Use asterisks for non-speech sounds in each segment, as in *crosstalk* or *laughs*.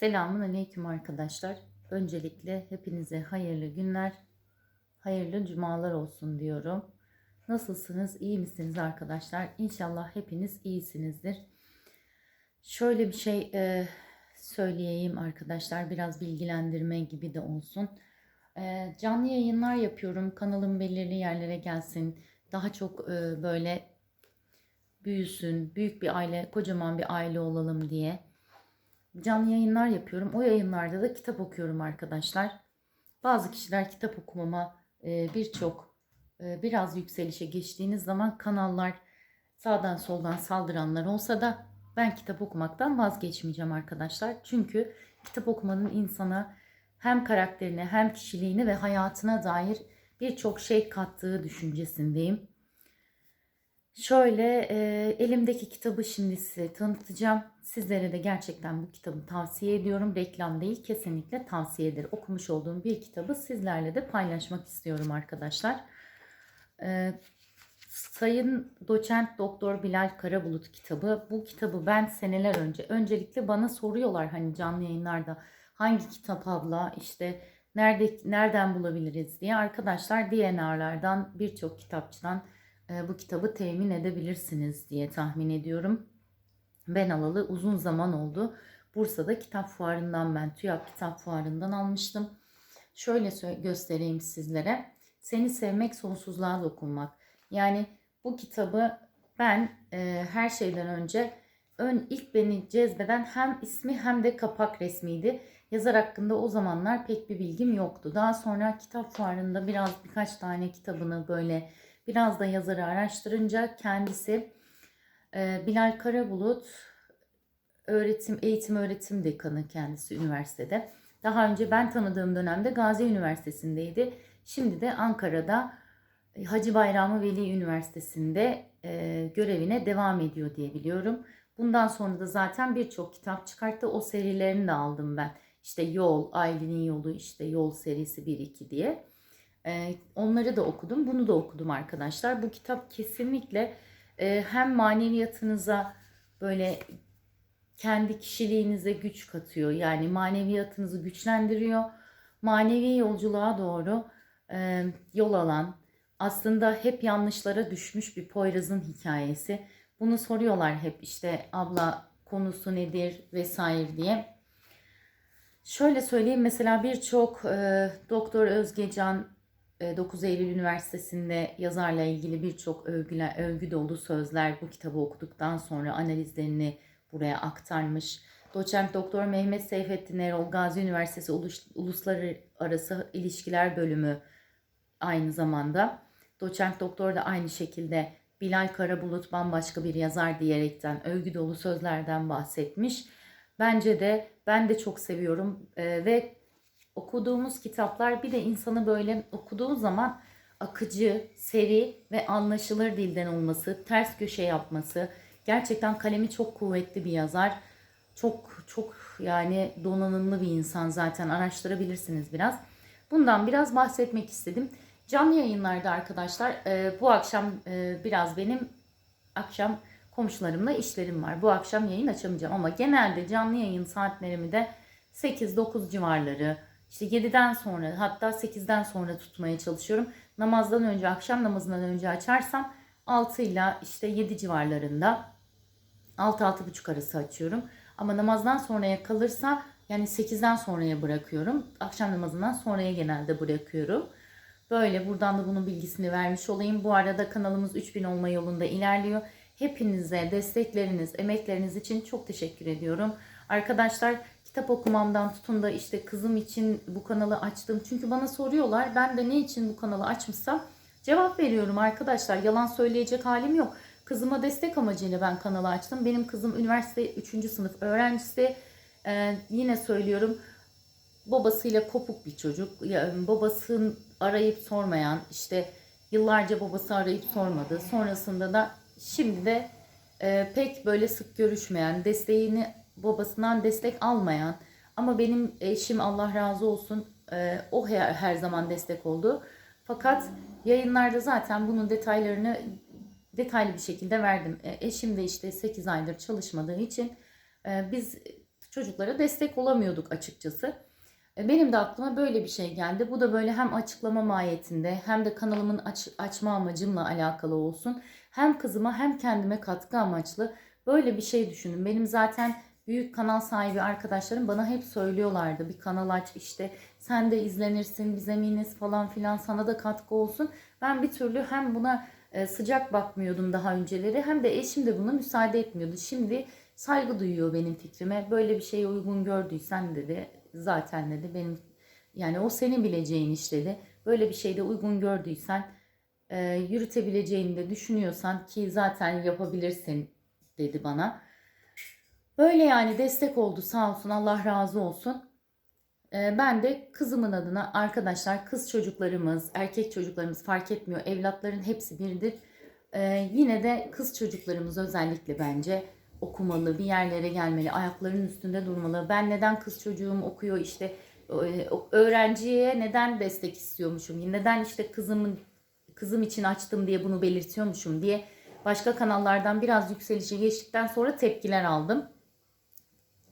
Selamun Aleyküm arkadaşlar. Öncelikle hepinize hayırlı günler, hayırlı cumalar olsun diyorum. Nasılsınız, iyi misiniz arkadaşlar? İnşallah hepiniz iyisinizdir. Şöyle bir şey e, söyleyeyim arkadaşlar, biraz bilgilendirme gibi de olsun. E, canlı yayınlar yapıyorum, kanalım belirli yerlere gelsin. Daha çok e, böyle büyüsün, büyük bir aile, kocaman bir aile olalım diye canlı yayınlar yapıyorum. O yayınlarda da kitap okuyorum arkadaşlar. Bazı kişiler kitap okumama e, birçok e, biraz yükselişe geçtiğiniz zaman kanallar sağdan soldan saldıranlar olsa da ben kitap okumaktan vazgeçmeyeceğim arkadaşlar. Çünkü kitap okumanın insana hem karakterine hem kişiliğine ve hayatına dair birçok şey kattığı düşüncesindeyim. Şöyle e, elimdeki kitabı şimdi size tanıtacağım. Sizlere de gerçekten bu kitabı tavsiye ediyorum. Reklam değil kesinlikle tavsiyedir. Okumuş olduğum bir kitabı sizlerle de paylaşmak istiyorum arkadaşlar. E, Sayın Doçent Doktor Bilal Karabulut kitabı. Bu kitabı ben seneler önce öncelikle bana soruyorlar hani canlı yayınlarda hangi kitap abla işte nerede nereden bulabiliriz diye arkadaşlar DNR'lardan birçok kitapçıdan bu kitabı temin edebilirsiniz diye tahmin ediyorum. Ben alalı uzun zaman oldu. Bursa'da kitap fuarından ben TÜYAP kitap fuarından almıştım. Şöyle göstereyim sizlere. Seni sevmek sonsuzluğa dokunmak. Yani bu kitabı ben e, her şeyden önce ön ilk beni cezbeden hem ismi hem de kapak resmiydi. Yazar hakkında o zamanlar pek bir bilgim yoktu. Daha sonra kitap fuarında biraz birkaç tane kitabını böyle Biraz da yazarı araştırınca kendisi e, Bilal Karabulut öğretim, eğitim öğretim dekanı kendisi üniversitede. Daha önce ben tanıdığım dönemde Gazi Üniversitesi'ndeydi. Şimdi de Ankara'da e, Hacı Bayramı Veli Üniversitesi'nde e, görevine devam ediyor diye biliyorum. Bundan sonra da zaten birçok kitap çıkarttı. O serilerini de aldım ben. İşte Yol, Ailenin Yolu, işte Yol serisi 1-2 diye. Ee, onları da okudum. Bunu da okudum arkadaşlar. Bu kitap kesinlikle e, hem maneviyatınıza böyle kendi kişiliğinize güç katıyor. Yani maneviyatınızı güçlendiriyor. Manevi yolculuğa doğru e, yol alan, aslında hep yanlışlara düşmüş bir Poyraz'ın hikayesi. Bunu soruyorlar hep işte abla konusu nedir vesaire diye. Şöyle söyleyeyim mesela birçok e, Doktor Özgecan 9 e, Eylül Üniversitesi'nde yazarla ilgili birçok övgü dolu sözler bu kitabı okuduktan sonra analizlerini buraya aktarmış. Doçent Doktor Mehmet Seyfettin Erol Gazi Üniversitesi Uluslararası İlişkiler Bölümü aynı zamanda. Doçent Doktor da aynı şekilde Bilal Karabulut bambaşka bir yazar diyerekten övgü dolu sözlerden bahsetmiş. Bence de ben de çok seviyorum ee, ve okuduğumuz kitaplar bir de insanı böyle okuduğu zaman akıcı, seri ve anlaşılır dilden olması, ters köşe yapması. Gerçekten kalemi çok kuvvetli bir yazar. Çok çok yani donanımlı bir insan zaten araştırabilirsiniz biraz. Bundan biraz bahsetmek istedim. Canlı yayınlarda arkadaşlar e, bu akşam e, biraz benim akşam komşularımla işlerim var. Bu akşam yayın açamayacağım ama genelde canlı yayın saatlerimi de 8-9 civarları işte 7'den sonra hatta 8'den sonra tutmaya çalışıyorum. Namazdan önce akşam namazından önce açarsam 6 ile işte 7 civarlarında 6-6.30 arası açıyorum. Ama namazdan sonraya kalırsa yani 8'den sonraya bırakıyorum. Akşam namazından sonraya genelde bırakıyorum. Böyle buradan da bunun bilgisini vermiş olayım. Bu arada kanalımız 3000 olma yolunda ilerliyor. Hepinize destekleriniz, emekleriniz için çok teşekkür ediyorum. Arkadaşlar kitap okumamdan tutun da işte kızım için bu kanalı açtım. Çünkü bana soruyorlar ben de ne için bu kanalı açmışsam cevap veriyorum arkadaşlar. Yalan söyleyecek halim yok. Kızıma destek amacıyla ben kanalı açtım. Benim kızım üniversite 3. sınıf öğrencisi. Ee, yine söylüyorum babasıyla kopuk bir çocuk. Yani babasını arayıp sormayan işte yıllarca babası arayıp sormadı. Sonrasında da şimdi de e, pek böyle sık görüşmeyen, desteğini babasından destek almayan ama benim eşim Allah razı olsun e, o her, zaman destek oldu. Fakat yayınlarda zaten bunun detaylarını detaylı bir şekilde verdim. E, eşim de işte 8 aydır çalışmadığı için e, biz çocuklara destek olamıyorduk açıkçası. Benim de aklıma böyle bir şey geldi. Bu da böyle hem açıklama mahiyetinde hem de kanalımın aç- açma amacımla alakalı olsun. Hem kızıma hem kendime katkı amaçlı böyle bir şey düşündüm. Benim zaten büyük kanal sahibi arkadaşlarım bana hep söylüyorlardı. Bir kanal aç işte sen de izlenirsin biz eminiz falan filan sana da katkı olsun. Ben bir türlü hem buna e, sıcak bakmıyordum daha önceleri hem de eşim de buna müsaade etmiyordu. Şimdi saygı duyuyor benim fikrime. Böyle bir şeye uygun gördüysen dedi zaten dedi benim yani o senin bileceğin iş dedi. Böyle bir şeyde uygun gördüysen e, yürütebileceğini de düşünüyorsan ki zaten yapabilirsin dedi bana. Böyle yani destek oldu sağ olsun Allah razı olsun. E, ben de kızımın adına arkadaşlar kız çocuklarımız, erkek çocuklarımız fark etmiyor. Evlatların hepsi birdir. E, yine de kız çocuklarımız özellikle bence okumalı, bir yerlere gelmeli, ayaklarının üstünde durmalı. Ben neden kız çocuğum okuyor işte e, öğrenciye neden destek istiyormuşum? Neden işte kızımın kızım için açtım diye bunu belirtiyormuşum diye başka kanallardan biraz yükselişe geçtikten sonra tepkiler aldım.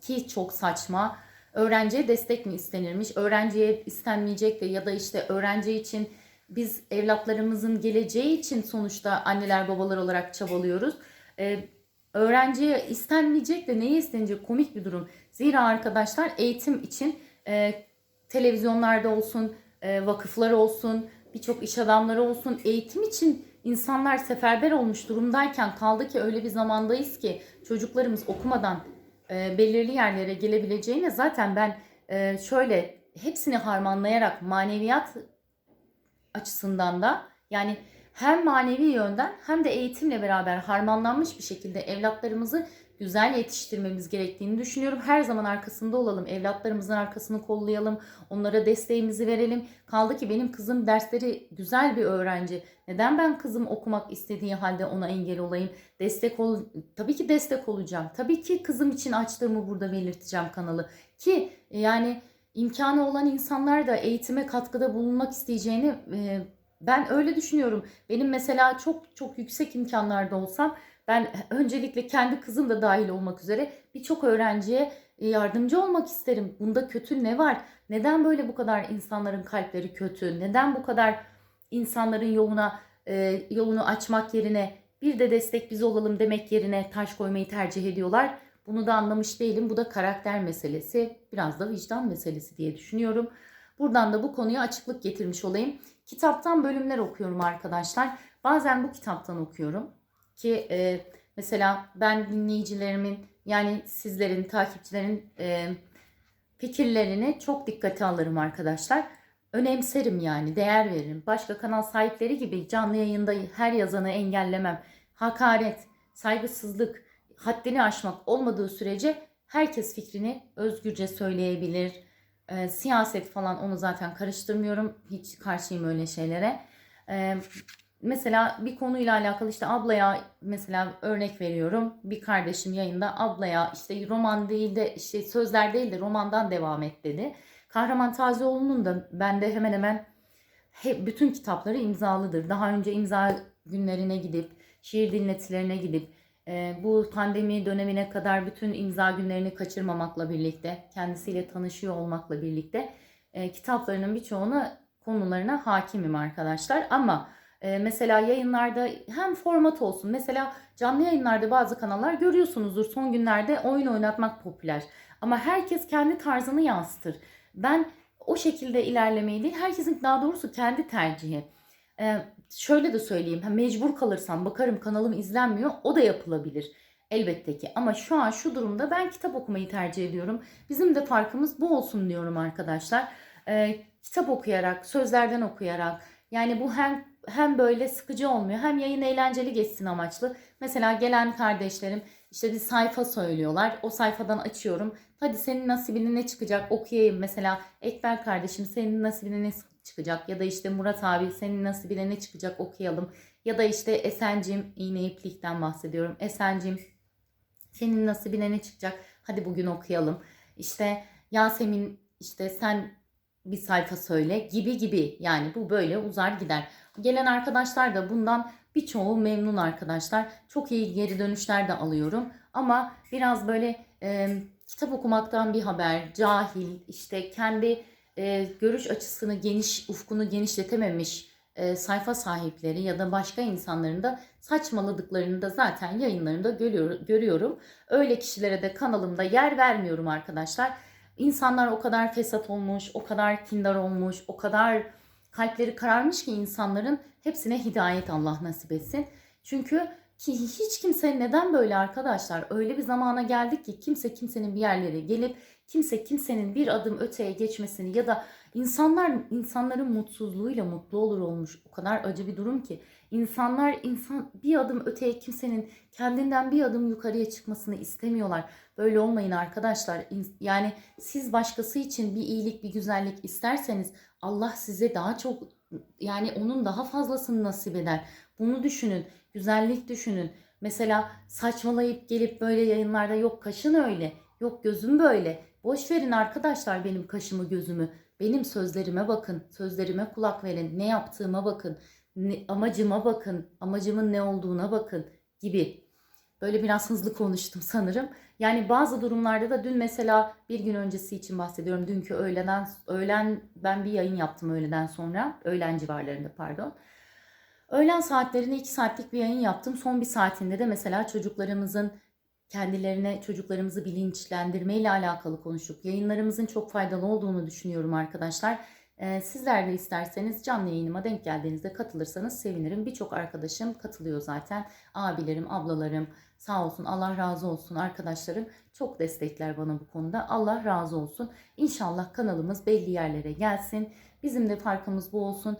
Ki çok saçma. Öğrenciye destek mi istenirmiş? Öğrenciye istenmeyecek de ya da işte öğrenci için biz evlatlarımızın geleceği için sonuçta anneler babalar olarak çabalıyoruz. Ee, öğrenciye istenmeyecek de neye istenecek komik bir durum. Zira arkadaşlar eğitim için e, televizyonlarda olsun, e, vakıflar olsun, birçok iş adamları olsun eğitim için insanlar seferber olmuş durumdayken kaldı ki öyle bir zamandayız ki çocuklarımız okumadan e, belirli yerlere gelebileceğine zaten ben e, şöyle hepsini harmanlayarak maneviyat açısından da yani hem manevi yönden hem de eğitimle beraber harmanlanmış bir şekilde evlatlarımızı güzel yetiştirmemiz gerektiğini düşünüyorum. Her zaman arkasında olalım. Evlatlarımızın arkasını kollayalım. Onlara desteğimizi verelim. Kaldı ki benim kızım dersleri güzel bir öğrenci. Neden ben kızım okumak istediği halde ona engel olayım? Destek ol tabii ki destek olacağım. Tabii ki kızım için açtığımı burada belirteceğim kanalı. Ki yani imkanı olan insanlar da eğitime katkıda bulunmak isteyeceğini e, ben öyle düşünüyorum. Benim mesela çok çok yüksek imkanlarda olsam ben öncelikle kendi kızım da dahil olmak üzere birçok öğrenciye yardımcı olmak isterim. Bunda kötü ne var? Neden böyle bu kadar insanların kalpleri kötü? Neden bu kadar insanların yoluna e, yolunu açmak yerine bir de destek biz olalım demek yerine taş koymayı tercih ediyorlar? Bunu da anlamış değilim. Bu da karakter meselesi, biraz da vicdan meselesi diye düşünüyorum. Buradan da bu konuya açıklık getirmiş olayım. Kitaptan bölümler okuyorum arkadaşlar. Bazen bu kitaptan okuyorum ki e, mesela ben dinleyicilerimin yani sizlerin, takipçilerin e, fikirlerini çok dikkate alırım arkadaşlar. Önemserim yani, değer veririm. Başka kanal sahipleri gibi canlı yayında her yazanı engellemem. Hakaret, saygısızlık, haddini aşmak olmadığı sürece herkes fikrini özgürce söyleyebilir. E, siyaset falan onu zaten karıştırmıyorum. Hiç karşıyım öyle şeylere. E, mesela bir konuyla alakalı işte ablaya mesela örnek veriyorum. Bir kardeşim yayında ablaya işte roman değil de işte sözler değil de romandan devam et dedi. Kahraman Tazioğlu'nun da bende hemen hemen hep bütün kitapları imzalıdır. Daha önce imza günlerine gidip, şiir dinletilerine gidip, bu pandemi dönemine kadar bütün imza günlerini kaçırmamakla birlikte, kendisiyle tanışıyor olmakla birlikte e, kitaplarının birçoğunu konularına hakimim arkadaşlar. Ama e, mesela yayınlarda hem format olsun, mesela canlı yayınlarda bazı kanallar görüyorsunuzdur son günlerde oyun oynatmak popüler. Ama herkes kendi tarzını yansıtır. Ben o şekilde ilerlemeyi değil, herkesin daha doğrusu kendi tercihi. Şöyle de söyleyeyim, ha, mecbur kalırsam bakarım kanalım izlenmiyor, o da yapılabilir. Elbette ki ama şu an şu durumda ben kitap okumayı tercih ediyorum. Bizim de farkımız bu olsun diyorum arkadaşlar. Ee, kitap okuyarak, sözlerden okuyarak yani bu hem hem böyle sıkıcı olmuyor hem yayın eğlenceli geçsin amaçlı. Mesela gelen kardeşlerim işte bir sayfa söylüyorlar. O sayfadan açıyorum. Hadi senin nasibine ne çıkacak okuyayım. Mesela Ekber kardeşim senin nasibine ne çıkacak? Ya da işte Murat abi senin nasibine ne çıkacak okuyalım. Ya da işte Esencim iğne iplikten bahsediyorum. Esencim senin nasibine ne çıkacak? Hadi bugün okuyalım. İşte Yasemin işte sen bir sayfa söyle gibi gibi. Yani bu böyle uzar gider. Gelen arkadaşlar da bundan birçoğu memnun arkadaşlar. Çok iyi geri dönüşler de alıyorum. Ama biraz böyle e, kitap okumaktan bir haber, cahil, işte kendi e, görüş açısını geniş, ufkunu genişletememiş e, sayfa sahipleri ya da başka insanların da saçmaladıklarını da zaten yayınlarında görüyor, görüyorum. Öyle kişilere de kanalımda yer vermiyorum arkadaşlar. İnsanlar o kadar fesat olmuş, o kadar kindar olmuş, o kadar kalpleri kararmış ki insanların hepsine hidayet Allah nasip etsin. Çünkü ki hiç kimse neden böyle arkadaşlar? Öyle bir zamana geldik ki kimse kimsenin bir yerlere gelip kimse kimsenin bir adım öteye geçmesini ya da insanlar insanların mutsuzluğuyla mutlu olur olmuş. O kadar acı bir durum ki insanlar insan bir adım öteye kimsenin kendinden bir adım yukarıya çıkmasını istemiyorlar. Böyle olmayın arkadaşlar. Yani siz başkası için bir iyilik, bir güzellik isterseniz Allah size daha çok yani onun daha fazlasını nasip eder. Bunu düşünün. Güzellik düşünün. Mesela saçmalayıp gelip böyle yayınlarda yok kaşın öyle, yok gözüm böyle. Boş verin arkadaşlar benim kaşımı gözümü. Benim sözlerime bakın. Sözlerime kulak verin. Ne yaptığıma bakın. Ne, amacıma bakın. Amacımın ne olduğuna bakın gibi. Böyle biraz hızlı konuştum sanırım. Yani bazı durumlarda da dün mesela bir gün öncesi için bahsediyorum. Dünkü öğleden öğlen ben bir yayın yaptım öğleden sonra. Öğlen civarlarında pardon. Öğlen saatlerinde 2 saatlik bir yayın yaptım. Son bir saatinde de mesela çocuklarımızın kendilerine çocuklarımızı bilinçlendirme ile alakalı konuştuk. Yayınlarımızın çok faydalı olduğunu düşünüyorum arkadaşlar. Ee, sizler de isterseniz canlı yayınıma denk geldiğinizde katılırsanız sevinirim. Birçok arkadaşım katılıyor zaten. Abilerim, ablalarım sağ olsun Allah razı olsun arkadaşlarım çok destekler bana bu konuda. Allah razı olsun. İnşallah kanalımız belli yerlere gelsin. Bizim de farkımız bu olsun.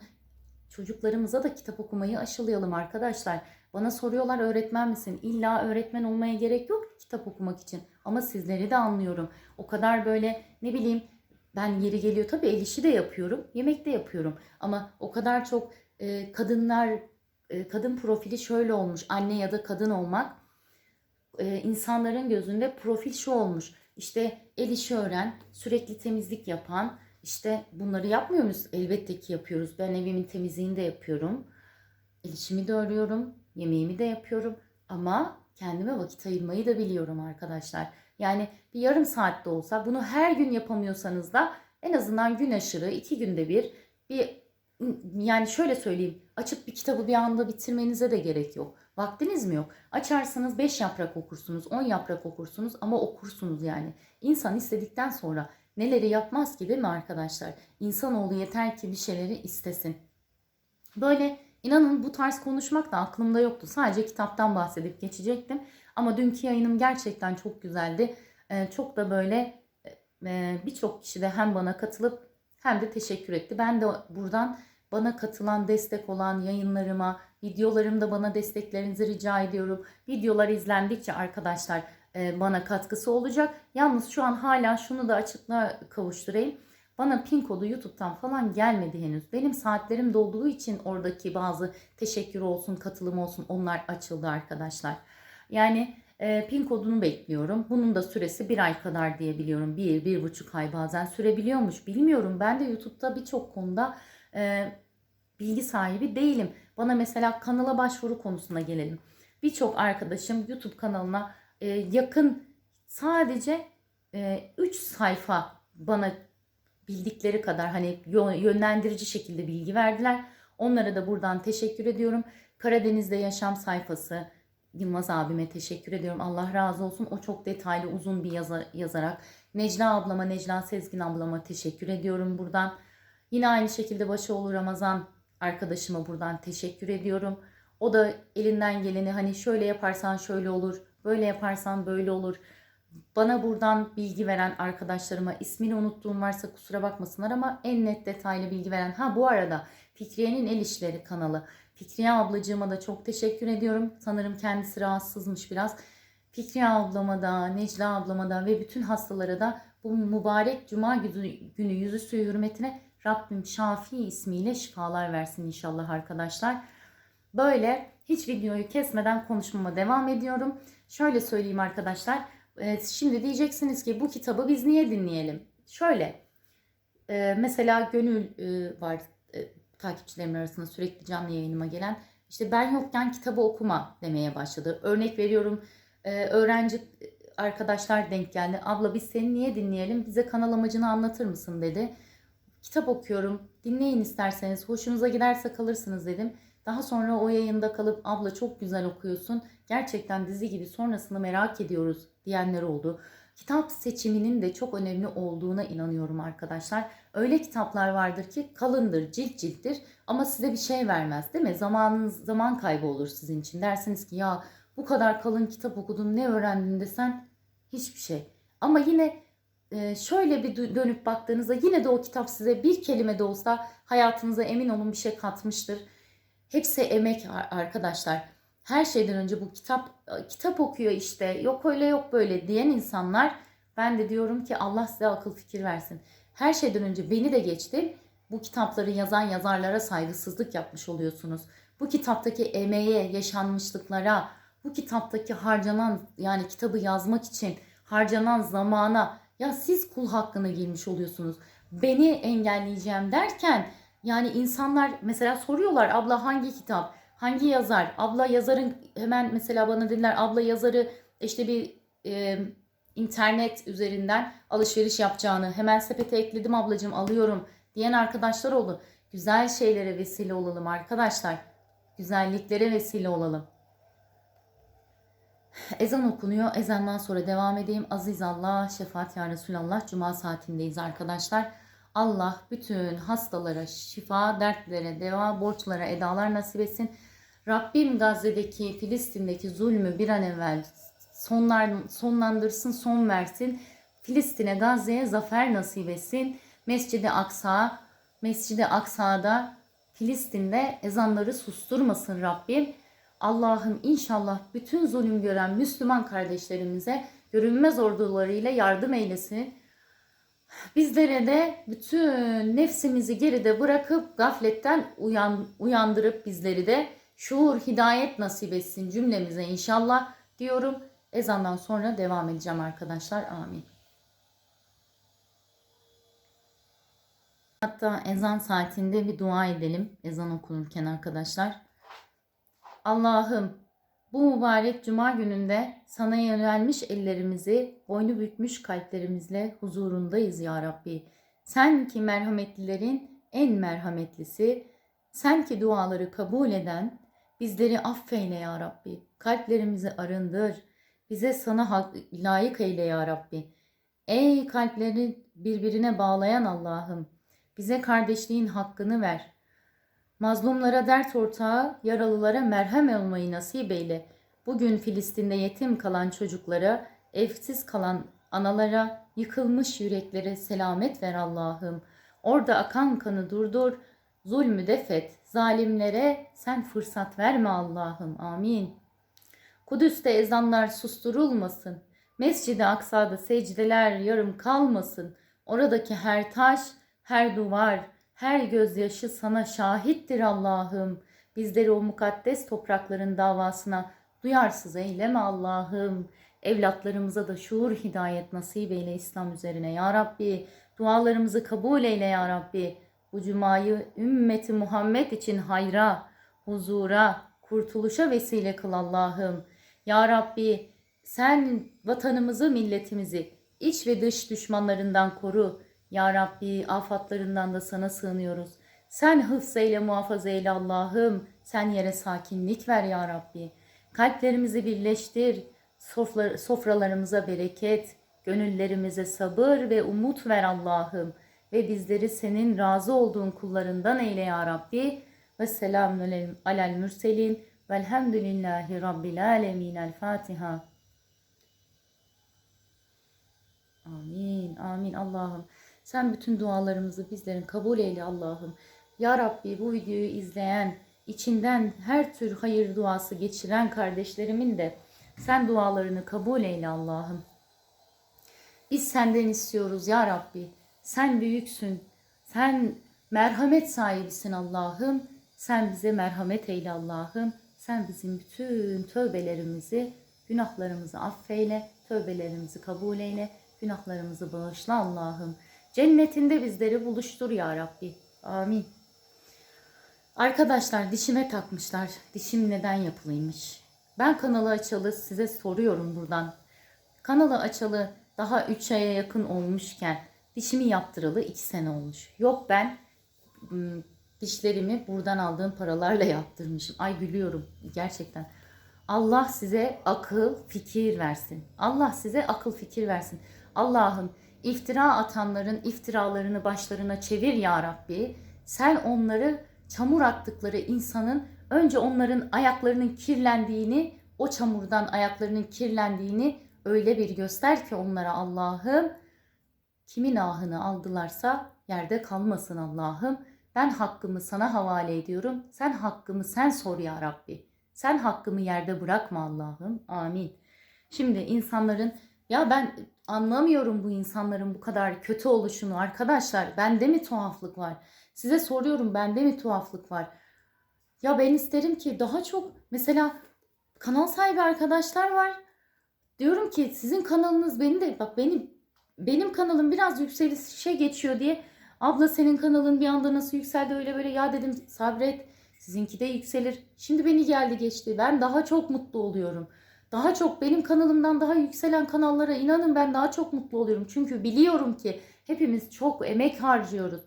Çocuklarımıza da kitap okumayı aşılayalım arkadaşlar. Bana soruyorlar öğretmen misin? İlla öğretmen olmaya gerek yok kitap okumak için. Ama sizleri de anlıyorum. O kadar böyle ne bileyim ben yeri geliyor tabii el işi de yapıyorum. Yemek de yapıyorum. Ama o kadar çok e, kadınlar e, kadın profili şöyle olmuş. Anne ya da kadın olmak e, insanların gözünde profil şu olmuş. İşte el işi öğren, sürekli temizlik yapan, işte bunları yapmıyor muyuz? Elbette ki yapıyoruz. Ben evimin temizliğini de yapıyorum. El işimi de örüyorum. Yemeğimi de yapıyorum. Ama kendime vakit ayırmayı da biliyorum arkadaşlar. Yani bir yarım saatte olsa bunu her gün yapamıyorsanız da en azından gün aşırı iki günde bir bir yani şöyle söyleyeyim açıp bir kitabı bir anda bitirmenize de gerek yok. Vaktiniz mi yok? Açarsanız 5 yaprak okursunuz, 10 yaprak okursunuz ama okursunuz yani. İnsan istedikten sonra neleri yapmaz ki değil mi arkadaşlar? İnsanoğlu yeter ki bir şeyleri istesin. Böyle inanın bu tarz konuşmak da aklımda yoktu. Sadece kitaptan bahsedip geçecektim. Ama dünkü yayınım gerçekten çok güzeldi. Ee, çok da böyle e, birçok kişi de hem bana katılıp hem de teşekkür etti. Ben de buradan bana katılan, destek olan yayınlarıma, videolarımda bana desteklerinizi rica ediyorum. Videolar izlendikçe arkadaşlar e, bana katkısı olacak. Yalnız şu an hala şunu da açıklığa kavuşturayım. Bana pin kodu YouTube'dan falan gelmedi henüz. Benim saatlerim dolduğu için oradaki bazı teşekkür olsun, katılım olsun onlar açıldı arkadaşlar. Yani e, pin kodunu bekliyorum. Bunun da süresi bir ay kadar diye biliyorum. Bir, bir buçuk ay bazen sürebiliyormuş. Bilmiyorum. Ben de YouTube'da birçok konuda e, bilgi sahibi değilim. Bana mesela kanala başvuru konusuna gelelim. Birçok arkadaşım YouTube kanalına e, yakın sadece 3 sayfa bana bildikleri kadar hani yönlendirici şekilde bilgi verdiler. Onlara da buradan teşekkür ediyorum. Karadeniz'de yaşam sayfası Yılmaz abime teşekkür ediyorum. Allah razı olsun. O çok detaylı uzun bir yazı yazarak. Necla ablama, Necla Sezgin ablama teşekkür ediyorum buradan. Yine aynı şekilde Başoğlu Ramazan arkadaşıma buradan teşekkür ediyorum. O da elinden geleni hani şöyle yaparsan şöyle olur, böyle yaparsan böyle olur. Bana buradan bilgi veren arkadaşlarıma ismini unuttuğum varsa kusura bakmasınlar ama en net detaylı bilgi veren. Ha bu arada Fikriye'nin El İşleri kanalı. Fikriye ablacığıma da çok teşekkür ediyorum. Sanırım kendisi rahatsızmış biraz. Fikriye ablama da, Necla ablama da ve bütün hastalara da bu mübarek cuma günü yüzü suyu hürmetine Rabbim Şafi ismiyle şifalar versin inşallah arkadaşlar. Böyle hiç videoyu kesmeden konuşmama devam ediyorum. Şöyle söyleyeyim arkadaşlar. Şimdi diyeceksiniz ki bu kitabı biz niye dinleyelim? Şöyle mesela Gönül var takipçilerimin arasında sürekli canlı yayınıma gelen. İşte ben yokken kitabı okuma demeye başladı. Örnek veriyorum öğrenci arkadaşlar denk geldi. Abla biz seni niye dinleyelim? Bize kanal amacını anlatır mısın dedi. Kitap okuyorum. Dinleyin isterseniz. Hoşunuza giderse kalırsınız dedim. Daha sonra o yayında kalıp abla çok güzel okuyorsun. Gerçekten dizi gibi sonrasını merak ediyoruz diyenler oldu. Kitap seçiminin de çok önemli olduğuna inanıyorum arkadaşlar. Öyle kitaplar vardır ki kalındır, cilt cilttir ama size bir şey vermez değil mi? Zamanınız zaman kaybı olur sizin için. Dersiniz ki ya bu kadar kalın kitap okudun ne öğrendin desen hiçbir şey. Ama yine e, şöyle bir dö- dönüp baktığınızda yine de o kitap size bir kelime de olsa hayatınıza emin olun bir şey katmıştır. Hepsi emek ar- arkadaşlar. Her şeyden önce bu kitap e, kitap okuyor işte yok öyle yok böyle diyen insanlar ben de diyorum ki Allah size akıl fikir versin. Her şeyden önce beni de geçti. Bu kitapları yazan yazarlara saygısızlık yapmış oluyorsunuz. Bu kitaptaki emeğe, yaşanmışlıklara, bu kitaptaki harcanan yani kitabı yazmak için harcanan zamana ya siz kul hakkına girmiş oluyorsunuz. Beni engelleyeceğim derken yani insanlar mesela soruyorlar abla hangi kitap, hangi yazar? Abla yazarın hemen mesela bana dediler abla yazarı işte bir e, internet üzerinden alışveriş yapacağını hemen sepete ekledim ablacığım alıyorum diyen arkadaşlar oldu. Güzel şeylere vesile olalım arkadaşlar. Güzelliklere vesile olalım. Ezan okunuyor. Ezandan sonra devam edeyim. Aziz Allah, şefaat ya Resulallah. Cuma saatindeyiz arkadaşlar. Allah bütün hastalara şifa, dertlere deva, borçlara edalar nasip etsin. Rabbim Gazze'deki, Filistin'deki zulmü bir an evvel sonlar, sonlandırsın, son versin. Filistin'e, Gazze'ye zafer nasip etsin. Mescid-i Aksa, Mescid-i Aksa'da Filistin'de ezanları susturmasın Rabbim. Allah'ım inşallah bütün zulüm gören Müslüman kardeşlerimize görünmez ordularıyla yardım eylesin. Bizlere de bütün nefsimizi geride bırakıp gafletten uyan, uyandırıp bizleri de şuur, hidayet nasip etsin cümlemize inşallah diyorum. Ezandan sonra devam edeceğim arkadaşlar. Amin. Hatta ezan saatinde bir dua edelim. Ezan okunurken arkadaşlar. Allah'ım bu mübarek cuma gününde sana yönelmiş ellerimizi, boynu bükmüş kalplerimizle huzurundayız ya Rabbi. Sen ki merhametlilerin en merhametlisi, sen ki duaları kabul eden, bizleri affeyle ya Rabbi. Kalplerimizi arındır, bize sana layık eyle ya Rabbi. Ey kalpleri birbirine bağlayan Allah'ım, bize kardeşliğin hakkını ver. Mazlumlara dert ortağı, yaralılara merhem olmayı nasip eyle. Bugün Filistin'de yetim kalan çocuklara, evsiz kalan analara, yıkılmış yüreklere selamet ver Allah'ım. Orada akan kanı durdur, zulmü defet, zalimlere sen fırsat verme Allah'ım. Amin. Kudüs'te ezanlar susturulmasın. Mescid-i Aksa'da secdeler yarım kalmasın. Oradaki her taş, her duvar, her gözyaşı sana şahittir Allah'ım. Bizleri o mukaddes toprakların davasına duyarsız eyleme Allah'ım. Evlatlarımıza da şuur hidayet nasip eyle İslam üzerine ya Rabbi. Dualarımızı kabul eyle ya Rabbi. Bu cumayı ümmeti Muhammed için hayra, huzura, kurtuluşa vesile kıl Allah'ım. Ya Rabbi sen vatanımızı, milletimizi iç ve dış düşmanlarından koru. Ya Rabbi afatlarından da sana sığınıyoruz. Sen hıfz eyle muhafaza eyle Allah'ım. Sen yere sakinlik ver ya Rabbi. Kalplerimizi birleştir. Sofra, sofralarımıza bereket. Gönüllerimize sabır ve umut ver Allah'ım. Ve bizleri senin razı olduğun kullarından eyle ya Rabbi. Ve selamun alel mürselin. Velhamdülillahi Rabbil alemin. El Fatiha. Amin. Amin Allah'ım. Sen bütün dualarımızı bizlerin kabul eyle Allah'ım. Ya Rabbi bu videoyu izleyen, içinden her tür hayır duası geçiren kardeşlerimin de sen dualarını kabul eyle Allah'ım. Biz senden istiyoruz ya Rabbi. Sen büyüksün. Sen merhamet sahibisin Allah'ım. Sen bize merhamet eyle Allah'ım. Sen bizim bütün tövbelerimizi, günahlarımızı affeyle, tövbelerimizi kabul eyle, günahlarımızı bağışla Allah'ım. Cennetinde bizleri buluştur ya Rabbi. Amin. Arkadaşlar dişime takmışlar. Dişim neden yapılıymış? Ben kanalı açalı size soruyorum buradan. Kanalı açalı daha 3 aya yakın olmuşken dişimi yaptıralı 2 sene olmuş. Yok ben dişlerimi buradan aldığım paralarla *laughs* yaptırmışım. Ay gülüyorum gerçekten. Allah size akıl, fikir versin. Allah size akıl, fikir versin. Allah'ım iftira atanların iftiralarını başlarına çevir ya Rabbi. Sen onları çamur attıkları insanın önce onların ayaklarının kirlendiğini, o çamurdan ayaklarının kirlendiğini öyle bir göster ki onlara Allah'ım kimin ahını aldılarsa yerde kalmasın Allah'ım. Ben hakkımı sana havale ediyorum. Sen hakkımı sen sor ya Rabbi. Sen hakkımı yerde bırakma Allah'ım. Amin. Şimdi insanların ya ben anlamıyorum bu insanların bu kadar kötü oluşunu arkadaşlar. Bende mi tuhaflık var? Size soruyorum bende mi tuhaflık var? Ya ben isterim ki daha çok mesela kanal sahibi arkadaşlar var. Diyorum ki sizin kanalınız beni de bak benim benim kanalım biraz yükselişe geçiyor diye abla senin kanalın bir anda nasıl yükseldi öyle böyle ya dedim sabret sizinki de yükselir. Şimdi beni geldi geçti. Ben daha çok mutlu oluyorum. Daha çok benim kanalımdan daha yükselen kanallara inanın ben daha çok mutlu oluyorum. Çünkü biliyorum ki hepimiz çok emek harcıyoruz.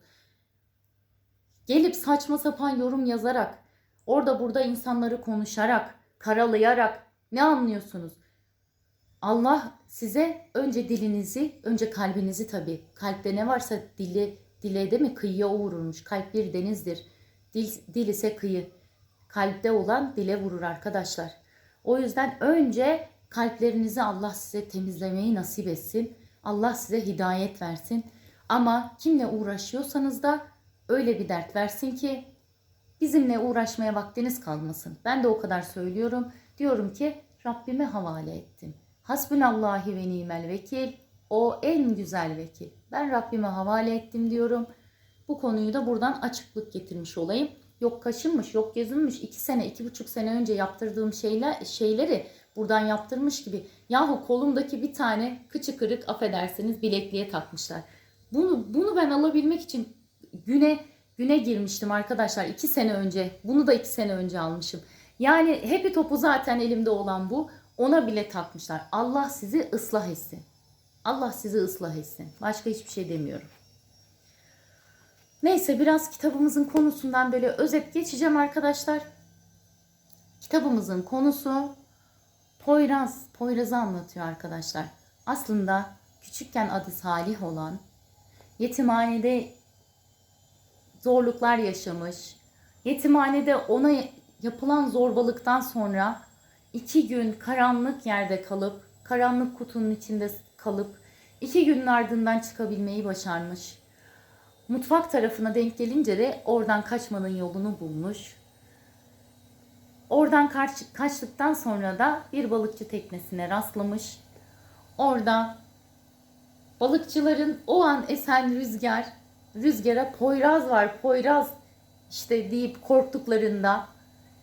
Gelip saçma sapan yorum yazarak, orada burada insanları konuşarak, karalayarak ne anlıyorsunuz? Allah size önce dilinizi, önce kalbinizi tabii. Kalpte ne varsa dili, dile değil mi? Kıyıya o vurulmuş. Kalp bir denizdir. Dil, dil ise kıyı. Kalpte olan dile vurur arkadaşlar. O yüzden önce kalplerinizi Allah size temizlemeyi nasip etsin. Allah size hidayet versin. Ama kimle uğraşıyorsanız da öyle bir dert versin ki bizimle uğraşmaya vaktiniz kalmasın. Ben de o kadar söylüyorum. Diyorum ki Rabbime havale ettim. Hasbünallahi ve nimel vekil. O en güzel vekil. Ben Rabbime havale ettim diyorum. Bu konuyu da buradan açıklık getirmiş olayım. Yok kaşınmış, yok gezinmiş. iki sene, iki buçuk sene önce yaptırdığım şeyler, şeyleri buradan yaptırmış gibi. Yahu kolumdaki bir tane kıçı kırık affedersiniz bilekliğe takmışlar. Bunu, bunu ben alabilmek için güne güne girmiştim arkadaşlar iki sene önce. Bunu da iki sene önce almışım. Yani hepi topu zaten elimde olan bu. Ona bile takmışlar. Allah sizi ıslah etsin. Allah sizi ıslah etsin. Başka hiçbir şey demiyorum. Neyse biraz kitabımızın konusundan böyle özet geçeceğim arkadaşlar. Kitabımızın konusu Poyraz. Poyraz'ı anlatıyor arkadaşlar. Aslında küçükken adı Salih olan, yetimhanede zorluklar yaşamış, yetimhanede ona yapılan zorbalıktan sonra iki gün karanlık yerde kalıp, karanlık kutunun içinde kalıp iki günün ardından çıkabilmeyi başarmış. Mutfak tarafına denk gelince de oradan kaçmanın yolunu bulmuş. Oradan kaç, kaçtıktan sonra da bir balıkçı teknesine rastlamış. Orada balıkçıların o an esen rüzgar, rüzgara Poyraz var, Poyraz işte deyip korktuklarında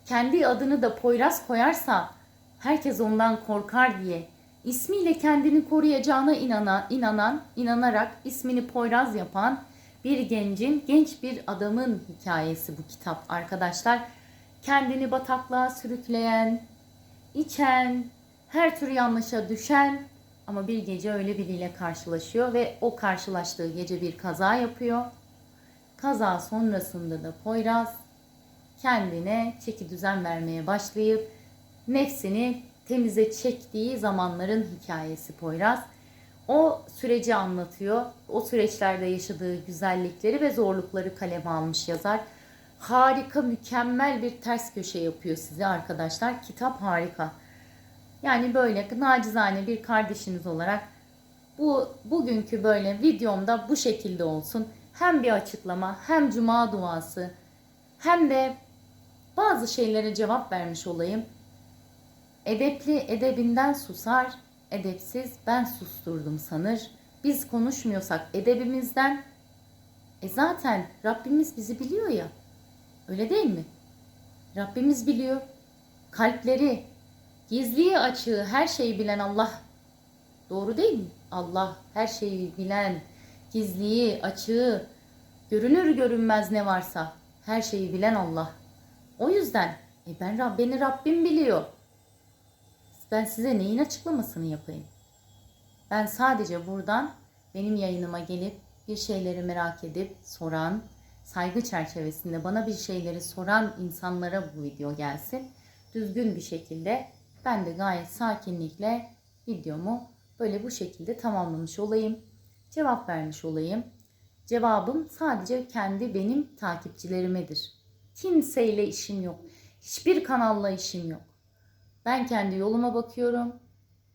kendi adını da Poyraz koyarsa herkes ondan korkar diye ismiyle kendini koruyacağına inana, inanan, inanarak ismini Poyraz yapan bir gencin, genç bir adamın hikayesi bu kitap arkadaşlar. Kendini bataklığa sürükleyen, içen, her tür yanlışa düşen ama bir gece öyle biriyle karşılaşıyor ve o karşılaştığı gece bir kaza yapıyor. Kaza sonrasında da Poyraz kendine çeki düzen vermeye başlayıp nefsini temize çektiği zamanların hikayesi Poyraz. O süreci anlatıyor. O süreçlerde yaşadığı güzellikleri ve zorlukları kaleme almış yazar. Harika, mükemmel bir ters köşe yapıyor size arkadaşlar. Kitap harika. Yani böyle nacizane bir kardeşiniz olarak bu bugünkü böyle videomda bu şekilde olsun. Hem bir açıklama, hem cuma duası, hem de bazı şeylere cevap vermiş olayım. Edepli edebinden susar, edepsiz ben susturdum sanır. Biz konuşmuyorsak edebimizden e zaten Rabbimiz bizi biliyor ya. Öyle değil mi? Rabbimiz biliyor. Kalpleri, gizliyi açığı her şeyi bilen Allah. Doğru değil mi? Allah her şeyi bilen, gizliyi, açığı, görünür görünmez ne varsa her şeyi bilen Allah. O yüzden e ben beni Rabbim biliyor. Ben size neyin açıklamasını yapayım? Ben sadece buradan benim yayınıma gelip bir şeyleri merak edip soran, saygı çerçevesinde bana bir şeyleri soran insanlara bu video gelsin. Düzgün bir şekilde ben de gayet sakinlikle videomu böyle bu şekilde tamamlamış olayım. Cevap vermiş olayım. Cevabım sadece kendi benim takipçilerimedir. Kimseyle işim yok. Hiçbir kanalla işim yok. Ben kendi yoluma bakıyorum.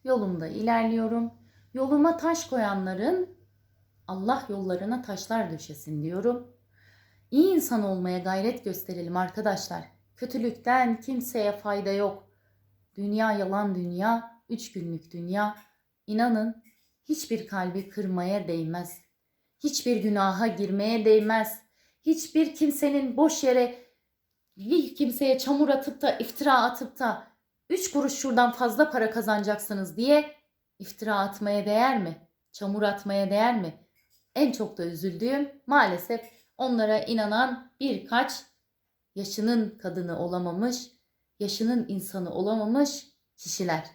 Yolumda ilerliyorum. Yoluma taş koyanların Allah yollarına taşlar düşesin diyorum. İyi insan olmaya gayret gösterelim arkadaşlar. Kötülükten kimseye fayda yok. Dünya yalan dünya, üç günlük dünya. İnanın hiçbir kalbi kırmaya değmez. Hiçbir günaha girmeye değmez. Hiçbir kimsenin boş yere bir kimseye çamur atıp da iftira atıp da üç kuruş şuradan fazla para kazanacaksınız diye iftira atmaya değer mi? Çamur atmaya değer mi? En çok da üzüldüğüm maalesef onlara inanan birkaç yaşının kadını olamamış, yaşının insanı olamamış kişiler.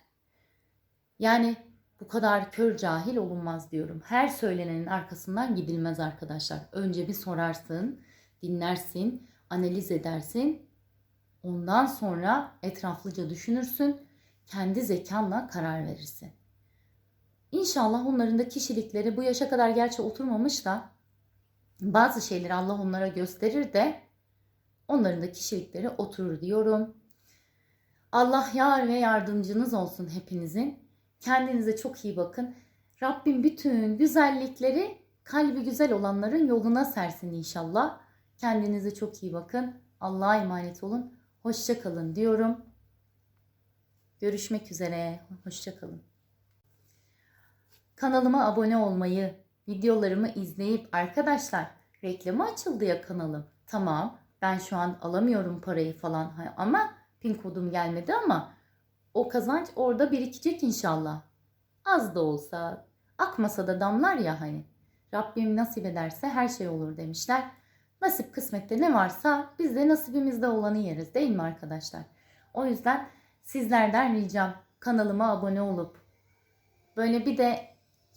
Yani bu kadar kör cahil olunmaz diyorum. Her söylenenin arkasından gidilmez arkadaşlar. Önce bir sorarsın, dinlersin, analiz edersin. Ondan sonra etraflıca düşünürsün. Kendi zekanla karar verirsin. İnşallah onların da kişilikleri bu yaşa kadar gerçi oturmamış da bazı şeyleri Allah onlara gösterir de onların da kişilikleri oturur diyorum. Allah yar ve yardımcınız olsun hepinizin. Kendinize çok iyi bakın. Rabbim bütün güzellikleri kalbi güzel olanların yoluna sersin inşallah. Kendinize çok iyi bakın. Allah'a emanet olun. Hoşça kalın diyorum. Görüşmek üzere. Hoşça kalın. Kanalıma abone olmayı, videolarımı izleyip arkadaşlar reklamı açıldı ya kanalım. Tamam ben şu an alamıyorum parayı falan ama pin kodum gelmedi ama o kazanç orada birikecek inşallah. Az da olsa akmasa da damlar ya hani. Rabbim nasip ederse her şey olur demişler. Nasip kısmette ne varsa biz de nasibimizde olanı yeriz değil mi arkadaşlar? O yüzden sizlerden ricam kanalıma abone olup böyle bir de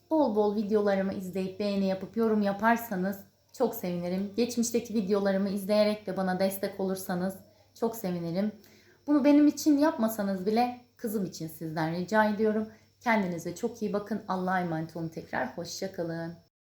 bol bol videolarımı izleyip beğeni yapıp yorum yaparsanız çok sevinirim. Geçmişteki videolarımı izleyerek de bana destek olursanız çok sevinirim. Bunu benim için yapmasanız bile kızım için sizden rica ediyorum. Kendinize çok iyi bakın. Allah'a emanet olun tekrar. Hoşçakalın.